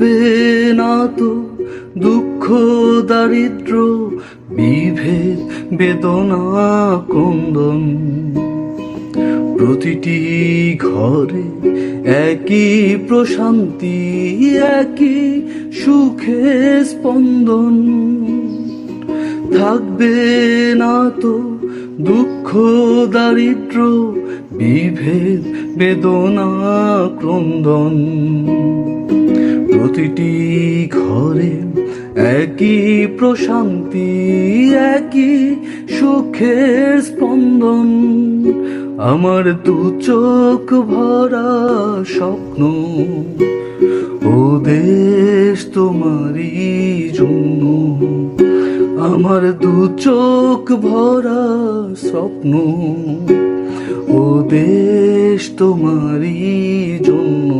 থাকবে না তো দুঃখ, দারিদ্র, বিভেদ, বেদনা, ক্রন্দন। প্রতিটি ঘরে একই প্রশান্তি, একই সুখে স্পন্দন। থাকবে না তো দুঃখ, দারিদ্র, বিভেদ, বেদনা, ক্রন্দন। প্রতিটি ঘরে একই প্রশান্তি, একই সুখের স্পন্দন। আমার দু চোখ ভরা স্বপ্ন, ও দেশ তোমারই জন্য আমার দু চোখ ভরা স্বপ্ন, ও দেশ তোমারই জন্য